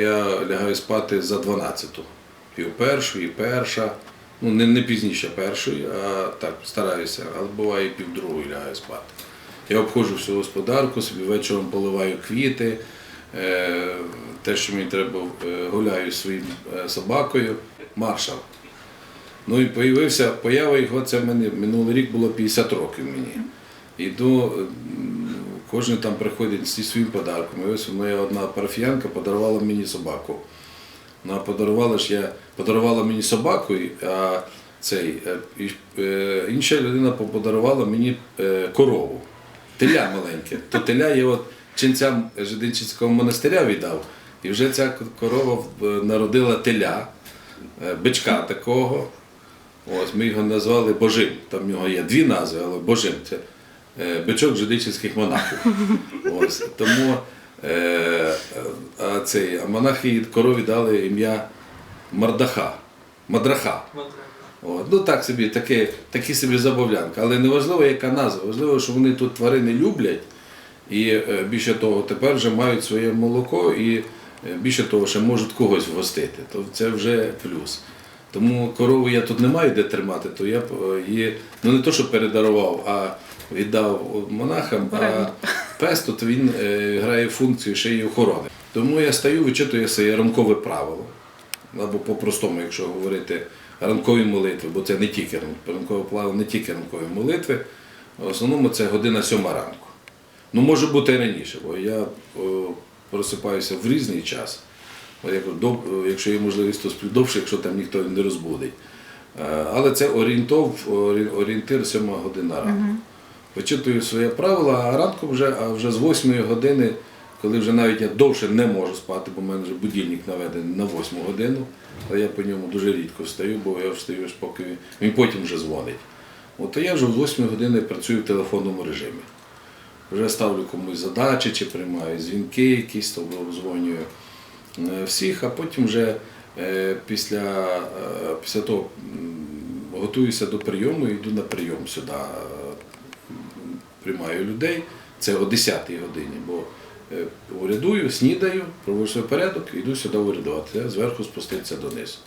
Я лягаю спати за 12-ту. Пів першої, перша. Ну, не, не пізніше першої, а так стараюся, але буває і пів другої лягаю спати. Я обходжу всю господарку, собі вечором поливаю квіти. Е, те, що мені треба, е, гуляю своїм е, собакою. Маршал. Ну і появився, поява його, це в минулий рік було 50 років мені. Іду, кожен там приходить зі своїм подарком. І ось моя одна парафіянка подарувала мені собаку. Ну, а подарувала ж я, подарувала мені собаку, а цей, е, е, інша людина подарувала мені е, корову. Теля маленьке. То теля я от ченцям Жидинчинського монастиря віддав. І вже ця корова народила теля, бичка такого. Ось, ми його назвали Божим. Там в нього є дві назви, але Божим це бичок жидичівських монахів. Ось, тому е, а цей, а монахи корові дали ім'я Мардаха, Мадраха. От. Ну так собі, таке, такі собі забавлянки. Але не важливо, яка назва, важливо, що вони тут тварини люблять. І е, більше того, тепер вже мають своє молоко і е, більше того, ще можуть когось вгостити. То це вже плюс. Тому корову я тут не маю де тримати, то я е, її ну не то, що передарував, а віддав монахам, а пес тут він е, грає функцію ще й охорони. Тому я стаю, вичитую своє ранкове правило. Або по-простому, якщо говорити ранкові молитви, бо це не тільки ранкове правило, не тільки ранкові молитви. В основному це година сьома ранку. Ну, може бути і раніше, бо я просипаюся в різний час. Якщо є можливість, то сплю довше, якщо там ніхто не розбудить. Е, Але це орієнтов, орієнтир 7 година ранку. Вичитую своє правило, а ранку вже, а вже з 8 години, коли вже навіть я довше не можу спати, бо в мене вже будильник наведений на 8 годину, але я по ньому дуже рідко встаю, бо я встаю аж поки він, потім вже дзвонить. От то я вже з 8 години працюю в телефонному режимі. Вже ставлю комусь задачі чи приймаю дзвінки якісь, то обдзвонюю е, всіх, а потім вже е, після, е, після того готуюся до прийому і йду на прийом сюди. Приймаю людей, це о 10-й годині, бо е, урядую, снідаю, проводжу свій порядок, йду сюди урядувати, зверху спуститися донизу.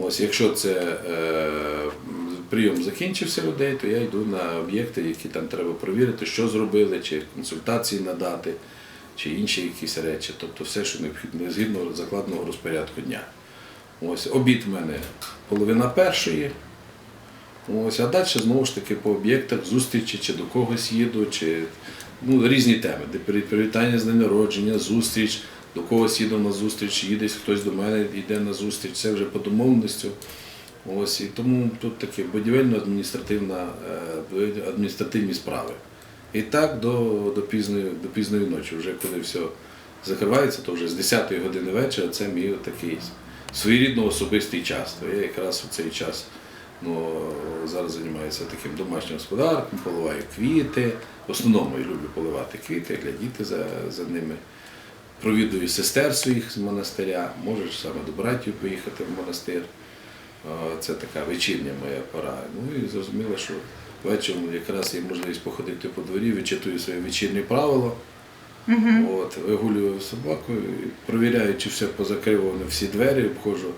Ось, якщо це е, прийом закінчився людей, то я йду на об'єкти, які там треба провірити, що зробили, чи консультації надати, чи інші якісь речі. Тобто все, що необхідно згідно закладного розпорядку дня. Ось, обід в мене половина першої. Ось, а далі знову ж таки по об'єктах зустрічі, чи до когось їду, чи ну, різні теми, де привітання з днем народження, зустріч, до когось їду на зустріч, їде хтось до мене йде на зустріч, це вже по домовленості. Ось, і тому тут такі будівельно-адміністративна, е, адміністративні справи. І так до, до, пізної, до пізної ночі, вже коли все закривається, то вже з 10 години вечора це мій такий своєрідно особистий час. То я якраз у цей час ну, зараз займаюся таким домашнім господарком, поливаю квіти. В основному я люблю поливати квіти, глядіти за, за ними. Провідую сестер своїх з монастиря, можеш саме до братів поїхати в монастир. Е, Це така вечірня моя пора. Ну і зрозуміло, що вечором якраз є можливість походити по дворі, вичитую своє вечірнє правило. От, вигулюю собаку, провіряю, чи все позакривано, всі двері, обходжу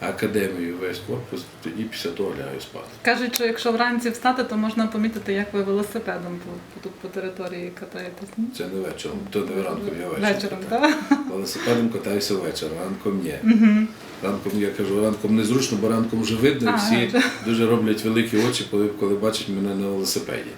академію, весь корпус, тоді після того лягаю спати. Кажуть, що якщо вранці встати, то можна помітити, як ви велосипедом по- тут по території катаєтесь. ні? Це не вечором, то не ранком, я вечором. Вечором, так? Велосипедом катаюся вечором, ранком ні. Ранком я кажу, ранком незручно, бо ранком вже видно, і всі дуже роблять великі очі, коли бачать мене на велосипеді.